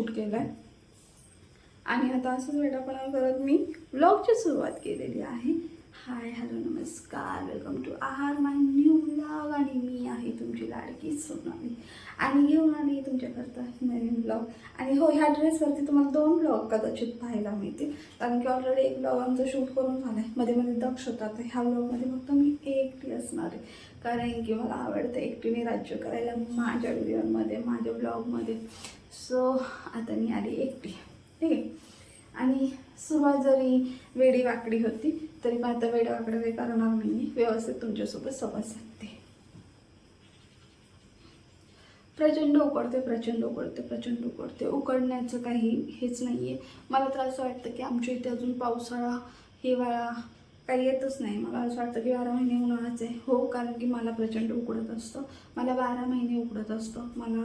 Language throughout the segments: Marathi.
शूट केला आहे आणि आता असंच वेडापणा करत मी ब्लॉगची सुरुवात केलेली आहे. हाय हॅलो नमस्कार. वेलकम टू आहार माय न्यू ब्लॉग आणि मी आहे तुमची लाडकी सोनाली. आणि घेऊन आली तुमच्याकरता नवीन ब्लॉग आणि हो ह्या ड्रेसवरती तुम्हाला दोन ब्लॉग कदाचित पाहायला मिळतील. कारण की ऑलरेडी एक ब्लॉग आमचं शूट करून झालं आहे मध्ये मध्ये दक्ष होता तर ह्या ब्लॉगमध्ये फक्त मी एक असणार आहे. कारण की मला आवडतं एकटीने राज्य करायला माझ्या व्हिडिओमध्ये माझ्या ब्लॉगमध्ये. सो आता मी आली एकटी ठीक आहे आणि सुरुवात जरी वेडी वाकडी होती तरी पण आता वेडी वाकडं काही करणार नाही व्यवस्थित तुमच्यासोबत संवाद साधते. प्रचंड उकडते प्रचंड उकडते प्रचंड उकडते. उकडण्याचं काही हेच नाही आहे मला तर असं वाटतं की आमच्या इथे अजून पावसाळा हिवाळा काही येतच नाही. मला असं वाटतं की बारा महिने उन्हाळाच आहे. हो कारण की मला प्रचंड उकडत असतं. मला बारा महिने उकडत असतं. मला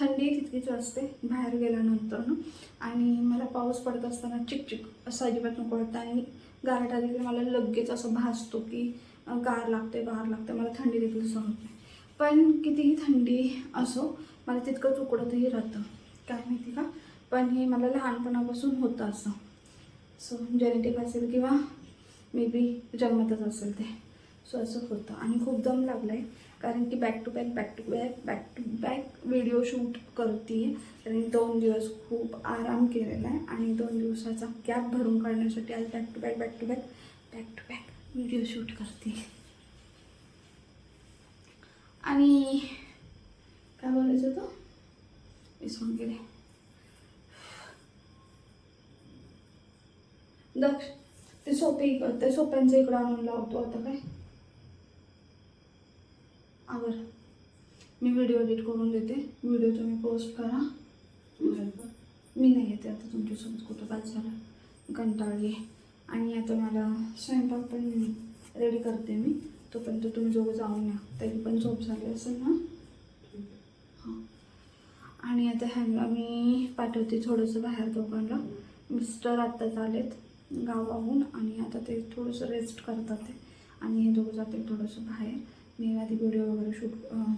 थंडी तितकीच असते बाहेर गेल्यानंतर ना. आणि मला पाऊस पडत असताना चिकचिक असं अजिबात नको वाटतं. आणि गारठा आली की मला लगेच असं भासतो की गार लागते गार लागते मला थंडी देखील सहन पण कितीही थंडी असो मला तितकंच उकडतही राहतं. काय माहिती का? पण हे मला लहानपणापासून होतं असं. सो जेनेटिक असेल किंवा मे बी जन्मतच असेल ते. सो असं होतं. आणि खूप दम लागला आहे कारण की back to back back to back back to back video shoot करते कारण दोन दिवस खूप आराम केलेला आहे. आणि दोन दिवसाचा गॅप भरून काढण्यासाठी आज back to back back to back back to back video shoot करते आणि काय बोलायचं होतं विसरून गेले. दक्ष ते सोपे इकडं ते सोप्यांचं इकडं आणून लावतो आता काय? आवर मी व्हिडिओ एडिट करून देते. व्हिडिओ तुम्ही पोस्ट करा. मी नाही येते आता तुमच्यासोबत कुठं काय झालं. कंटाळली आणि आता मला स्वयंपाक पण रेडी करते मी. तोपर्यंत तुम्ही दोघं जाऊन या. तरी पण झोप झाली असेल ना? हां. आणि आता ह्यांना मी पाठवते थोडंसं बाहेर दोघांना. मिस्टर आत्ताच आलेत. गावाहून आणि आता ते थोडंसं रेस्ट करतात ते. आणि हे दोघं जाते थोडंसं बाहेर. मी आधी व्हिडिओ वगैरे शूट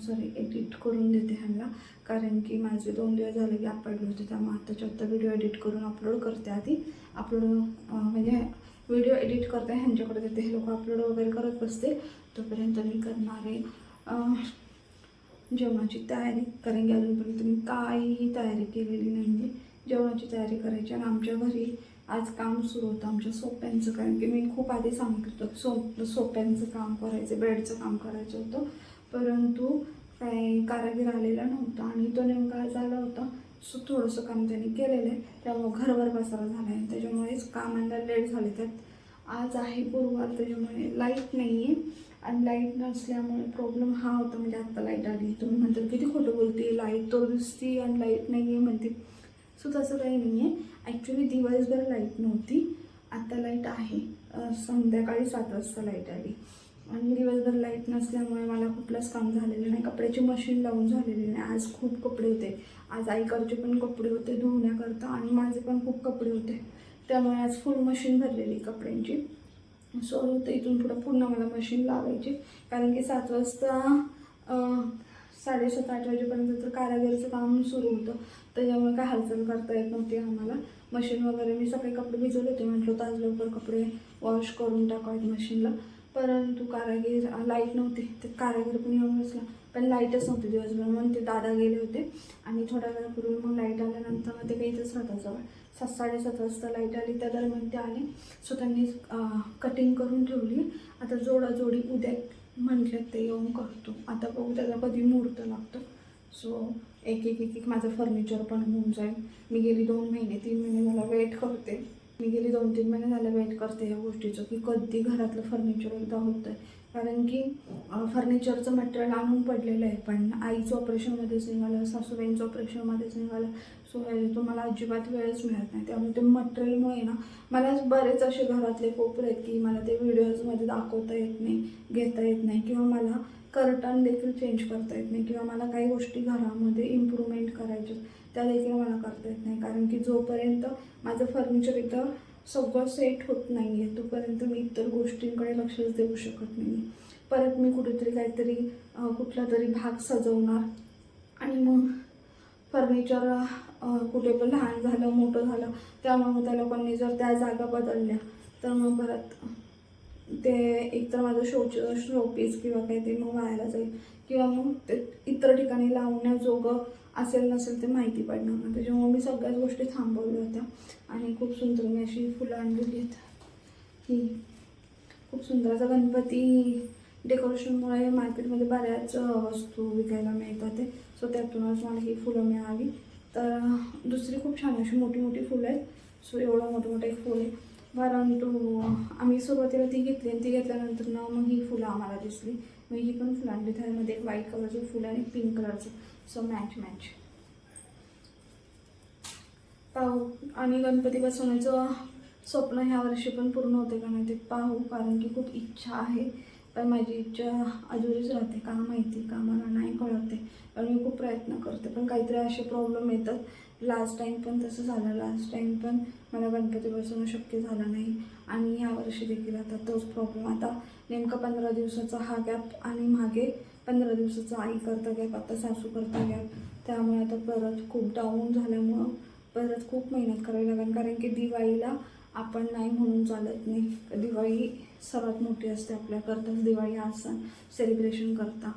सॉरी एडिट करून देते ह्यांना. कारण की माझे दोन दिवस झाले गॅप पडले होते त्यामुळे आत्ताच्या आत्ता व्हिडिओ एडिट करून अपलोड करते आधी. अपलोड म्हणजे व्हिडिओ एडिट करते ह्यांच्याकडे देते. हे लोक अपलोड वगैरे करत बसते तोपर्यंत मी करणारे जेवणाची तयारी. कारण की अजूनपर्यंत मी काहीही तयारी केलेली नाही आहे जेवणाची तयारी करायची आणि आमच्या घरी आज काम सुरू होतं आमच्या सोप्यांचं कारण की मी खूप आधी सांगितलं होतं सोप सोप्यांचं काम करायचं बेडचं काम करायचं होतं. परंतु काही कारागीर आलेला नव्हता आणि तो नेमका आज आला होता. सो थोडंसं काम त्यांनी केलेलं आहे. त्यामुळे घरभर बसायला झाला आहे त्याच्यामुळेच कामांना लेट झाले. त्यात आज आहे गुरुवार त्याच्यामुळे लाइट नाही आहे आणि लाइट नसल्यामुळे प्रॉब्लेम हा होता म्हणजे आत्ता लाइट आली. तुम्ही म्हणतात किती खोटं बोलते? लाइट तो दिसती आणि लाइट नाही आहे म्हणते. सो तसं काही नाही आहे ॲक्च्युली दिवसभर लाइट नव्हती. आता लाइट आहे. संध्याकाळी सात वाजता लाइट आली. आणि दिवसभर लाइट नसल्यामुळे मला कुठलंच काम झालेलं नाही. कपड्याची मशीन लावून झालेली नाही. आज खूप कपडे होते. आज आईकडचे पण कपडे होते धुवण्याकरता आणि माझे पण खूप कपडे होते. त्यामुळे आज फुल मशीन भरलेली कपड्यांची. सो तर इथून पुढं पूर्ण मला मशीन लावायची. कारण की सात वाजता साडेसात आठ वाजेपर्यंत तर कारागिरीचं काम सुरू होतं. त्याच्यामुळे काय हालचाल करता येत नव्हती आम्हाला. मशीन वगैरे मी सगळे कपडे भिजवले होते. म्हटलं होतं आज लवकर कपडे वॉश करून टाकावेत मशीनला परंतु कारागीर लाइट नव्हती. तर कारागीर पण येऊन बसला. पण लाईटच नव्हती दिवसभर. म्हणून ते दादा गेले होते. आणि थोड्या वेळापूर्वी मग लाइट आल्यानंतर मग ते काही इथंच राहतात जवळ. सात साडेसात वाजता लाइट आली. त्या दरम्यान ते आले. सो त्यांनी कटिंग करून ठेवली. आता जोडाजोडी उद्या म्हटलं ते येऊन करतो. आता बघू त्याला कधी मुहूर्त लागतो. सो एक एक एक एक माझं फर्निचर पण होऊन जाईल. मी गेली दोन महिने तीन महिने मला वेट करते. मी गेली दोन तीन महिने झाले वेट करते या गोष्टीचं की कधी घरातलं फर्निचर एकदा होतं आहे कारण की फर्निचरचं मटेरियल आणून पडलेलं आहे. पण आईचं ऑपरेशनमध्येच निघालं सासूबाईंचं ऑपरेशनमध्येच निघालं. सो तो मला अजिबात वेळच मिळत नाही. त्यामुळे ते मटेरियलमुळे ना मला बरेच असे घरातले कोपरे आहेत की मला ते व्हिडिओजमध्ये दाखवता येत नाही घेता येत नाही किंवा मला कर्टन देखील चेंज करता येत नाही किंवा मला काही गोष्टी घरामध्ये इम्प्रूव्हमेंट करायच्या त्या देखील मला करता येत नाही. कारण की जोपर्यंत माझं फर्निचर एकदा सगळं सेट होत नाही आहे तोपर्यंत मी इतर गोष्टींकडे लक्षच देऊ शकत नाही परत मी कुठेतरी काहीतरी कुठला तरी भाग सजवणार. आणि मग फर्निचर कुठे पण लहान झालं मोठं झालं त्यामुळे त्या लोकांनी जर त्या जागा बदलल्या तर मग परत ते एकतर माझं शोच शोपीस किंवा काही ते मग वायाला जाईल. किंवा मग ते इतर ठिकाणी लावण्याजोगं असेल नसेल ते माहिती पडणार ना त्याच्यामुळे मी सगळ्याच गोष्टी थांबवल्या होत्या. आणि खूप सुंदर मी अशी फुलं आणलेली आहेत. ही खूप सुंदर. असा गणपती डेकोरेशनमुळे मार्केटमध्ये बऱ्याच वस्तू विकायला मिळतात ते. सो त्यातूनच मला ही फुलं मिळावी तर दुसरी खूप छान अशी मोठी मोठी फुलं आहेत. सो एवढं मोठं मोठं एक फुल आहे. परंतु आम्ही सुरुवातीला ती घेतली आणि ती घेतल्यानंतर ना मग ही फुलं आम्हाला दिसली. मग ही पण फुलं आणली त्यामध्ये एक व्हाईट कलरचं फुलं आणि पिंक कलरचं सो मॅच मॅच पाहू. आणि गणपती बसवण्याचं स्वप्न ह्या वर्षी पण पूर्ण होते का नाही ते पाहू. कारण की खूप इच्छा आहे. पण माझी इच्छा अधुरीच राहते. का माहिती? का मला नाही कळत पण मी खूप प्रयत्न करते. पण काहीतरी असे प्रॉब्लेम येतात. लास्ट टाईम पण तसं झालं. लास्ट टाईम पण मला गणपती बसवणं शक्य झालं नाही. आणि ह्या वर्षी देखील आता तोच प्रॉब्लेम आता नेमका पंधरा दिवसाचा हा गॅप आणि मागे पंधरा दिवसाचा आई करता गॅप आता सासू करता गॅप त्यामुळे आता परत खूप डाऊन झाल्यामुळं परत खूप मेहनत करावी लागेल. कारण की दिवाळीला आपण नाही म्हणून चालत नाही. दिवाळी सर्वात मोठी असते आपल्याकरताच. दिवाळी हा सण सेलिब्रेशन करता.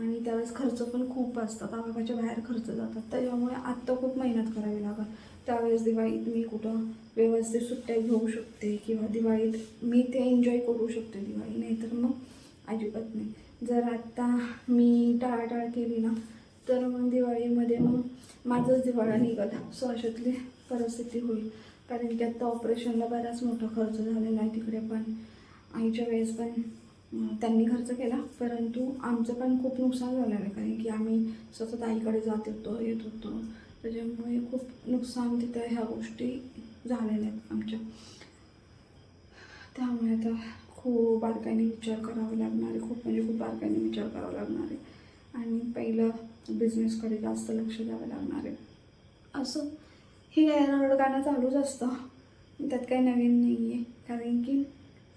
आणि त्यावेळेस खर्च पण खूप असतात. आवाकाच्या म्हणजे बाहेर खर्च जातात. त्याच्यामुळे आत्ता खूप मेहनत करावी लागेल. त्यावेळेस दिवाळीत मी कुठं व्यवस्थित सुट्ट्या घेऊ शकते किंवा दिवाळीत मी ते एन्जॉय करू शकते दिवाळी. नाहीतर मग अजिबात नाही. जर आत्ता मी टाळाटाळ केली ना तर मग दिवाळीमध्ये मग माझंच दिवाळा निघाला. सो अशातली परिस्थिती होईल. कारण की आत्ता ऑपरेशनला बराच मोठा खर्च झालेला आहे तिकडे पण. आईच्या वेळेस पण त्यांनी खर्च केला. परंतु आमचं पण खूप नुकसान झालेलं आहे. कारण की आम्ही सतत आईकडे जात होतो येत होतो. त्याच्यामुळे खूप नुकसान तिथं ह्या गोष्टी झालेल्या आहेत आमच्या. त्यामुळे आता खूप बारकाईने विचार करावा लागणार आहे. खूप म्हणजे खूप बारकाईने विचार करावा लागणार आहे. आणि पहिलं बिझनेसकडे जास्त लक्ष द्यावं लागणार आहे. असं हे गाणं चालूच असतं. त्यात काही नवीन नाही आहे कारण की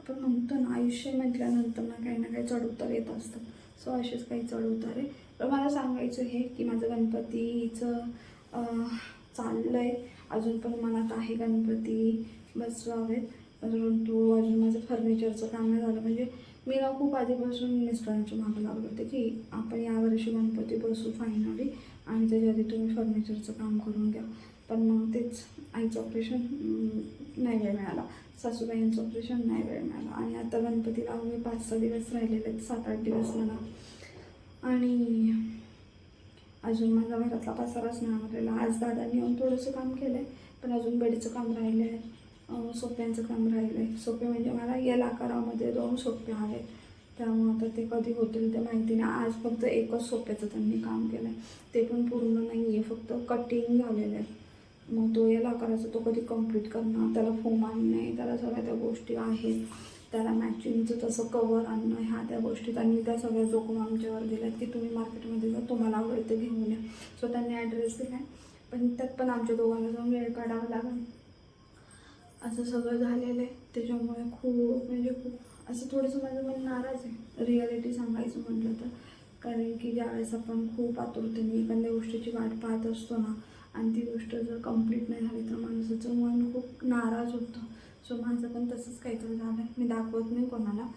आपण म्हणतो ना आयुष्य म्हटल्यानंतर ना काही ना काही चढउतार येत असतं. सो असेच काही चढउतार आहे. पण मला सांगायचं हे की माझं गणपतीचं चाललं आहे अजून पण मनात आहे गणपती बसवावेत. परंतु अजून माझं फर्निचरचं काम नाही झालं. म्हणजे मी ना खूप आधीपासून मिस्टरांच्या मागं लागले होते की आपण यावर्षी गणपती बसू फायनली आणि त्याच्या आधी तुम्ही फर्निचरचं काम करून घ्या. पण मग तेच आईचं ऑपरेशन नाही वेळ मिळाला. सासूबाईंचं ऑपरेशन नाही वेळ मिळाला. आणि आता गणपतीला अवघे पाच सहा दिवस राहिलेले आहेत सात आठ दिवस म्हणा. आणि अजून माझा घरातला पसाराच नाही आवरलेला आज दादांनी येऊन थोडंसं काम केलं आहे पण अजून बेडचं काम राहिलं आहे सोप्यांचं काम राहिलं आहे सोपे म्हणजे मला येल आकारामध्ये दोन सोपे आहेत. त्यामुळे आता ते कधी होतील ते माहिती नाही. आज फक्त एकच सोप्याचं त्यांनी काम केलं आहे ते पण पूर्ण नाही आहे फक्त कटिंग झालेलं आहे. मग तो याला आकाराचा तो कधी कंप्लीट करणार त्याला फोम आणणे त्याला सगळ्या त्या गोष्टी आहेत. त्याला मॅचिंगचं तसं कवर आणणं ह्या त्या गोष्टी त्यांनी त्या सगळ्या जोखम आमच्यावर दिल्यात की तुम्ही मार्केटमध्ये जा तुम्हाला आवडेल ते घेऊन या. सो त्यांनी ॲड्रेस दिला आहे पण त्यात पण आमच्या दोघांना जाऊन वेळ काढावा लागेल. असं सगळं झालेलं आहे. त्याच्यामुळे खूप म्हणजे खूप असं थोडंसं माझं मन नाराज आहे. रियालिटी सांगायचं म्हटलं तर. कारण की ज्यावेळेस आपण खूप आतुरतेने एखाद्या गोष्टीची वाट पाहत असतो ना आणि ती गोष्ट जर कंप्लीट नाही झाली तर माणसाचं मन खूप नाराज होतं. सो माझं पण तसंच काहीतरी झालं आहे मी दाखवत नाही कोणाला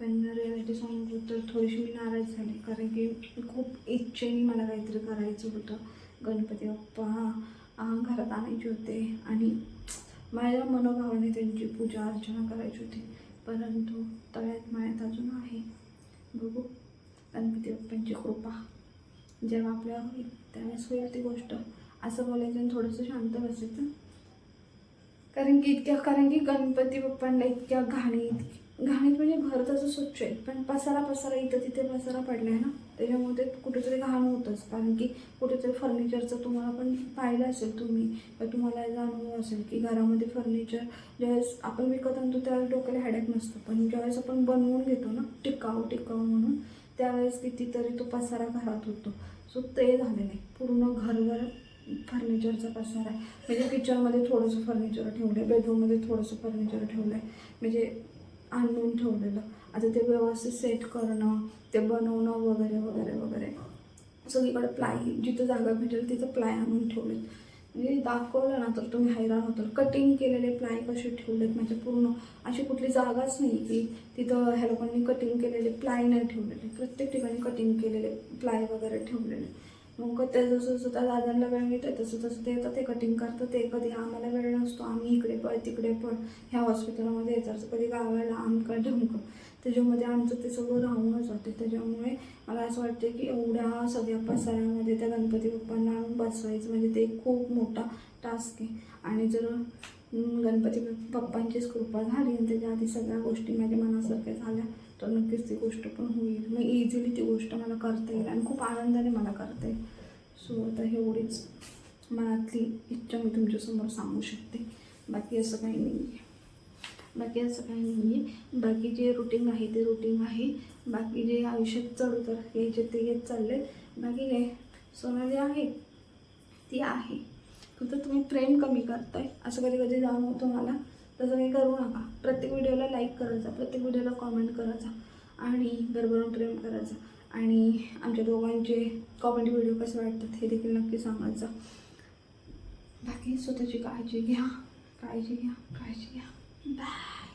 पण रिअलिटी सांगू तर थोडीशी मी नाराज झाली. कारण की खूप इच्छेने मला काहीतरी करायचं होतं. गणपती बाप्पा घरात आणायचे होते. आणि माझ्या मनोभावाने त्यांची पूजा अर्चना करायची होती. परंतु तळ्यात माळ्यात अजून आहे. बघू गणपती बाप्पांची कृपा. जेव्हा आपल्या होईल त्यावेळेस होईल ती गोष्ट. असं बोलायचं आणि थोडंसं शांत बसायचं. कारण की इतक्या कारण की गणपती बाप्पांना इतक्या घाणीत घाणीत म्हणजे घर तसं स्वच्छ आहे पण पसारा पसारा इथं तिथे पसारा पडला आहे ना त्याच्यामुळे ते कुठेतरी घाण होतंच. कारण की कुठेतरी फर्निचरचं तुम्हाला पण पाहिलं असेल तुम्ही किंवा तुम्हाला अनुभव असेल की घरामध्ये फर्निचर ज्यावेळेस आपण विकत आणतो त्यावेळेस डोक्याला हॅडॅक नसतो. पण ज्यावेळेस आपण बनवून घेतो ना टिकाऊ टिकाऊ म्हणून त्यावेळेस कितीतरी तो पसारा घरात होतो. सो ते झालेलं आहे पूर्ण घरभर फर्निचरचा पसारा आहे? म्हणजे किचनमध्ये थोडंसं फर्निचर ठेवलं आहे बेडरूममध्ये थोडंसं फर्निचर ठेवलं आहे म्हणजे आणून ठेवलेलं. आता ते व्यवस्थित सेट करणं ते बनवणं वगैरे वगैरे वगैरे. सगळीकडे प्लाय जिथं जागा भेटेल तिथं प्लाय आणून ठेवलेत. म्हणजे दाखवलं ना तर तुम्ही हैराण होताल कटिंग केलेले प्लाय कसे ठेवलेत? म्हणजे पूर्ण अशी कुठली जागाच नाही की तिथं ह्या लोकांनी कटिंग केलेले प्लाय नाही ठेवलेले. प्रत्येक ठिकाणी कटिंग केलेले प्लाय वगैरे ठेवलेले. मग ते जसं जसं त्या दादांना वेळ मिळतं तसं तसं ते येतं ते कटिंग करतं ते कधी आम्हाला वेळ नसतो आम्ही इकडे पळ तिकडे पण ह्या हॉस्पिटलमध्ये येतात. कधी गावाला आमकं ढमकं त्याच्यामध्ये आमचं ते सगळं राहूनच जाते. त्याच्यामुळे मला असं वाटते की एवढ्या सगळ्या पसाऱ्यामध्ये त्या गणपती बाप्पांना बसवायचं. म्हणजे ते खूप मोठा टास्क आहे. आणि जर गणपती बाप्पांचीच कृपा झाली आणि त्याच्या आधी सगळ्या गोष्टी माझ्या मनासारख्या झाल्या तर नक्कीच ती गोष्ट पण होईल. मग इझिली ती गोष्ट मला करता येईल आणि खूप आनंदाने मला करता येईल. सो आता एवढीच मनातली इच्छा मी तुमच्यासमोर सांगू शकते. बाकी असं काही नाही आहे बाकी असं काही नाही आहे बाकी जे रुटीन आहे ते रुटीन आहे. बाकी जे आयुष्यात चढ उतर यायचे ते येत चालले बाकी काय? सोनाली आहे? ती आहे. फक्त तुम्ही प्रेम कमी करताय. असं कधी कधी जाणवतो मला. तसं काही करू नका. प्रत्येक व्हिडिओला लाईक करायचा प्रत्येक व्हिडिओला कॉमेंट करायचा आणि भरभरून प्रेम करायचा. आणि आमच्या दोघांचे कॉमेंट व्हिडिओ कसे वाटतात हे देखील नक्की सांगायचं. बाकी स्वतःची काळजी घ्या काळजी घ्या काळजी घ्या. बाय